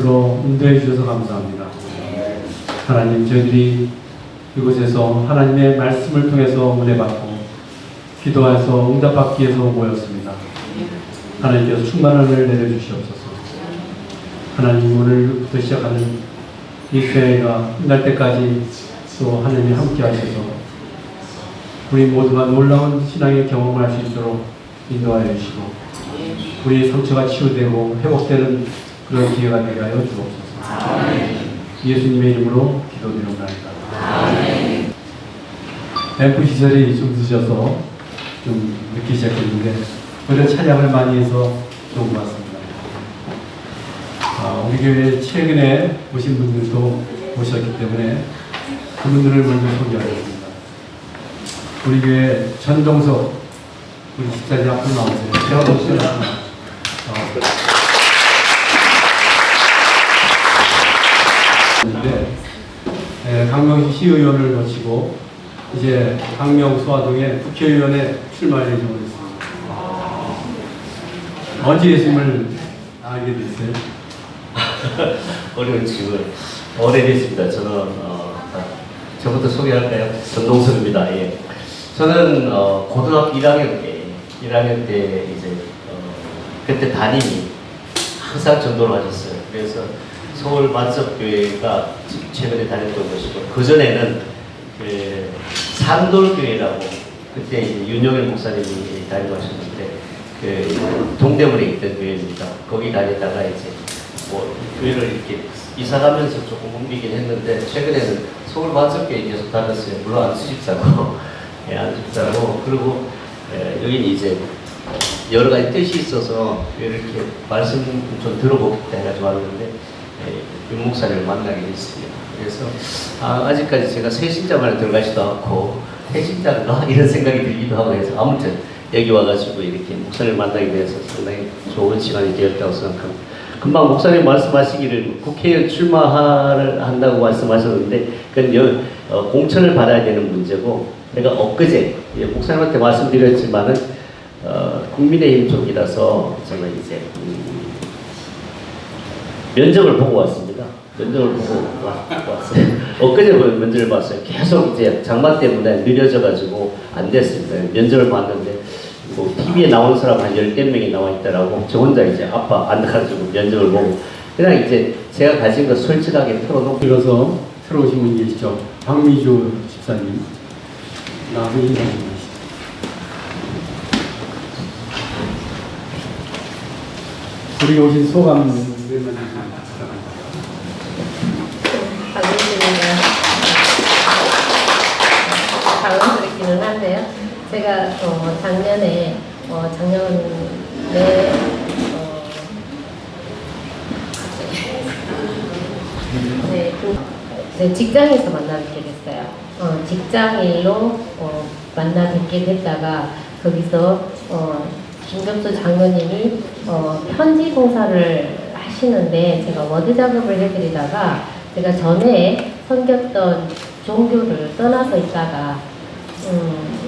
으로 인도해 주셔서 감사합니다. 하나님 저희들이 이곳에서 하나님의 말씀을 통해서 은혜 받고 기도해서 응답받기 위해서 모였습니다. 하나님께서 은혜를 내려주시옵소서. 하나님 오늘부터 시작하는 이 교회가 끝날 때까지 또 하나님이 함께 하셔서 우리 모두가 놀라운 신앙의 경험을 할 수 있도록 인도하여 주시고 우리의 상처가 치유되고 회복되는 그런 기회가 되게 하여 주옵소서. 예수님의 이름으로 기도드립니다. 앰프 시설이 좀 늦어서 좀 늦게 시작했는데 오히려 찬양을 많이 해서 좋은 것 같습니다. 아, 우리 교회 최근에 오신 분들도 오셨기 때문에 그분들을 먼저 소개하겠습니다. 우리 교회 전동석 우리 집사님 앞으로 나오세요. 제가 목소리 앞으로 있는데 에, 강명시 시의원을 마치고 이제 강명 소화동에 국회의원에 출마할 예정으로 있습니다. 언제 예수님을 알게 됐어요? 어려운 질문. 오래됐습니다. 저는 어, 아, 저부터 소개할까요? 전동석입니다. 예. 저는 어, 고등학교 1학년 때, 1학년 때 이제 어, 그때 담임이 항상 전도를 하셨어요. 그래서 서울 만석교회가 최근에 다녔던 곳이고 그 전에는 그 산돌교회라고 그때 윤영일 목사님이 다니셨는데 그 동대문에 있던 교회입니다. 거기 다니다가 이제 뭐 교회를 이렇게 이사 가면서 조금 옮기긴 했는데 최근에는 서울 만석교회 계속 다녔어요. 물론 안수집사고 예, 안수집사고 그리고 예, 여기는 이제 여러 가지 뜻이 있어서 이렇게 말씀 좀 들어보겠다 해가지고 왔는데 예, 윤 목사님을 만나게 됐습니다. 그래서 아, 아직까지 제가 새 신자만에 들어가지도 않고 새 신자인가 이런 생각이 들기도 하고 해서 아무튼 여기 와가지고 이렇게 목사님을 만나게 돼서 상당히 좋은 시간이 되었다고 생각합니다. 금방 목사님 말씀하시기를 국회의원 출마를 한다고 말씀하셨는데 그건 여, 어, 공천을 받아야 되는 문제고 제가 엊그제 예, 목사님한테 말씀드렸지만은 어, 국민의힘 쪽이라서 제가 이제 음, 면접을 보고 왔습니다. 면접을 보고 와- 왔어요. 엊그제 그 면접을 봤어요. 계속 이제 장마 때문에 느려져가지고 안 됐습니다. 면접을 봤는데 뭐 TV에 나온 사람 한 열댓 명이 나와 있더라고. 저 혼자 이제 아빠 앉아가지고 면접을 보고 그냥 이제 제가 가진 거 솔직하게 털어놓고 이어서 새로 오신 분 계시죠? 박미주 집사님. 나무 인사 좀 하시죠. 우리 오신 소감 당연히 당황스럽기는 한데요. 제가 어, 작년에 어, 작년에 어, 네, 그, 네, 직장에서 만나 뵙게 됐어요. 어, 직장 일로 어, 만나 뵙게 됐다가 거기서 어, 김ገብ수 장로님이 어, 편지 봉사를 하시는데 제가 워드 작업을 해드리다가 제가 전에 섬겼던 종교를 떠나서 있다가 음,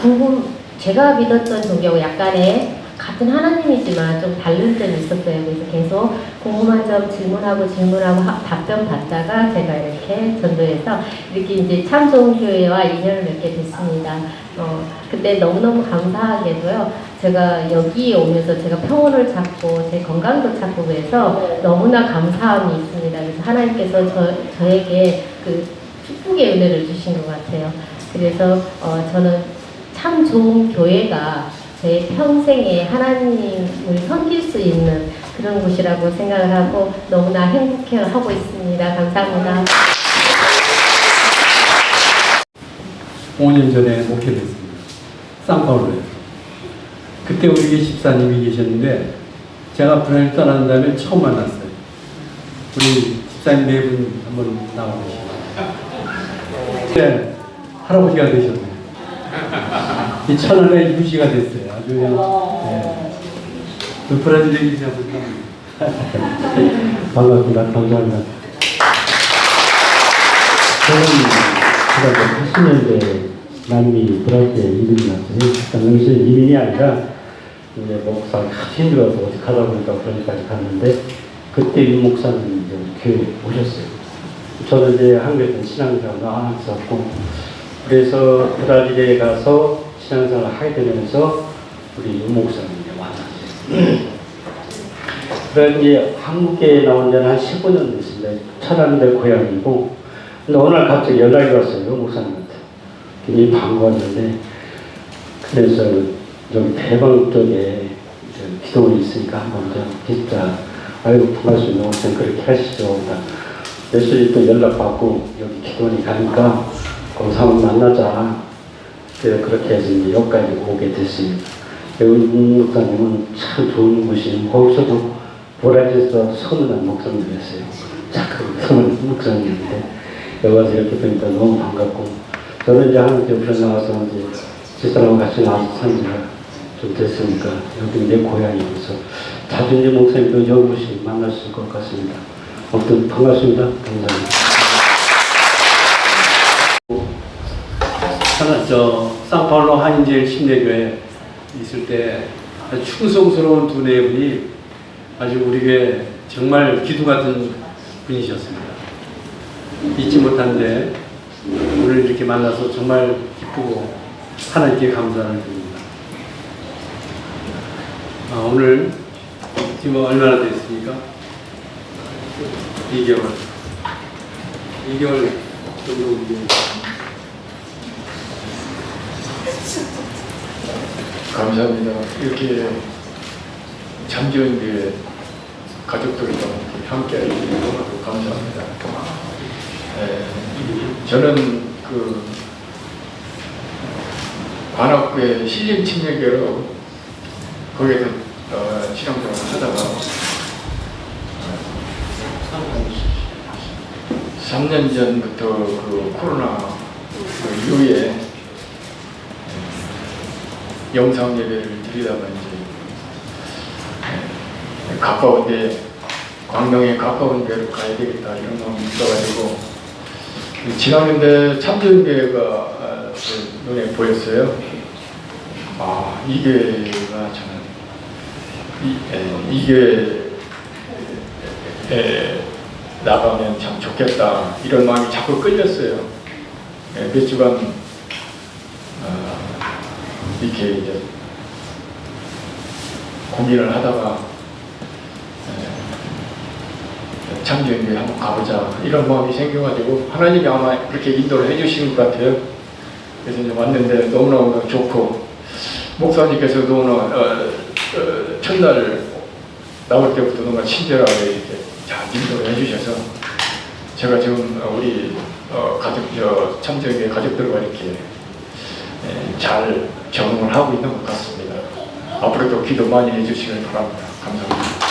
궁금 제가 믿었던 종교하고 약간의 같은 하나님이지만 좀 다른 점이 있었어요. 그래서 계속 궁금한 점 질문하고 질문하고 하- 답변 받다가 제가 이렇게 전도해서 이렇게 이제 참 좋은 교회와 인연을 맺게 됐습니다. 어, 그때 너무너무 감사하게도요. 제가 여기 오면서 제가 평온을 찾고 제 건강도 찾고 그래서 너무나 감사함이 있습니다. 그래서 하나님께서 저, 저에게 그 축복의 은혜를 주신 것 같아요. 그래서 어, 저는 참 좋은 교회가 제 평생에 하나님을 섬길 수 있는 그런 곳이라고 생각을 하고 너무나 행복해 하고 있습니다. 감사합니다. 5년 전에 목회됐습니다. 쌍파울로에. 그때 우리 집사님이 계셨는데 제가 분을 떠난 다음에 처음 만났어요. 우리 집사님 네 분 한번 나와보시죠. 네, 할아버지가 되셨네요. 이 천안의 유지가 됐어요. 아주 그냥 네. 그 브라질 얘기 한번 합니다. 반갑습니다. 감사합니다. 저는 제가 80년대 남미 브라질에 이민이 났어요. 당시 이민이 아니라 이제 목사 힘들어서 어디 가다 보니까 브라질까지 갔는데 그때 유 목사님 이제 교회 오셨어요. 저는 이제 한국에서 신앙생활 나왔었고 그래서 브라질에 가서 신앙생활을 하게 되면서 우리 유 목사님 이제 만났어요. 그래 이제 한국에 나온 지는 한 15년 됐습니다. 천안대 고향이고 근데 날 갑자기 연락이 왔어요. 유 목사님한테. 굉장히 반가웠는데 그래서 여기 대방 쪽에 기도원이 있으니까 한번 좀 뵙자. 아이고 반갑습니다. 목사님 그렇게 하시죠. 며칠 또 연락받고 여기 기도원이 가니까 한번 만나자. 그렇게 해서 이제 여기까지 오게 됐습니다. 여기 목사님은 참 좋은 분이시고 거기서도 보라지에서 선운한 목사님이었어요. 착하고 선운 목사님인데 여기 와서 이렇게 뵈니까 너무 반갑고 저는 이제 한국에 우선 나와서 이제 집사람과 같이 나와서 산 지가 좀 됐으니까 여기 내 고향이면서 자주 이제 목사님도 여기 오시 만날 수 있을 것 같습니다. 아무튼 반갑습니다. 감사합니다. 저는 저 상파울로 한인제일 침례교회 있을 때 아주 충성스러운 두 네 분이 아주 우리 교회 정말 기도 같은 분이셨습니다. 잊지 못하는데 오늘 이렇게 만나서 정말 기쁘고 하나님께 감사를 드립니다. 아, 오늘 지금 얼마나 됐습니까? 2개월. 2개월 정도 감사합니다. 이렇게 참지연교회 가족들과 함께 해주셔서 감사합니다. 예, 저는 그 관악구의 신림 침례교로 거기에서 어, 신앙생활을 하다가 어, 3년 전부터 그 코로나 그 이후에 영상 예배를 드리다가 이제 에, 가까운데 광명에 가까운 데로 가야 되겠다 이런 마음이 있어가지고 지나는데 참전교회가 어, 그 눈에 보였어요. 아 이게가 저는 이게 에, 나가면 참 좋겠다 이런 마음이 자꾸 끌렸어요. 에, 몇 주간 어, 이렇게 이제 고민을 하다가 에, 참교육에 한번 가보자 이런 마음이 생겨가지고 하나님이 아마 그렇게 인도를 해주시는 것 같아요. 그래서 이제 왔는데 너무너무 좋고 목사님께서 너무나 어, 어, 첫날 나올 때부터 너무 친절하게 이렇게 잘 인도를 해주셔서 제가 지금 우리 어, 가족 저 참교육의 가족들과 이렇게 예, 잘 적응을 하고 있는 것 같습니다. 앞으로도 기도 많이 해주시길 바랍니다. 감사합니다.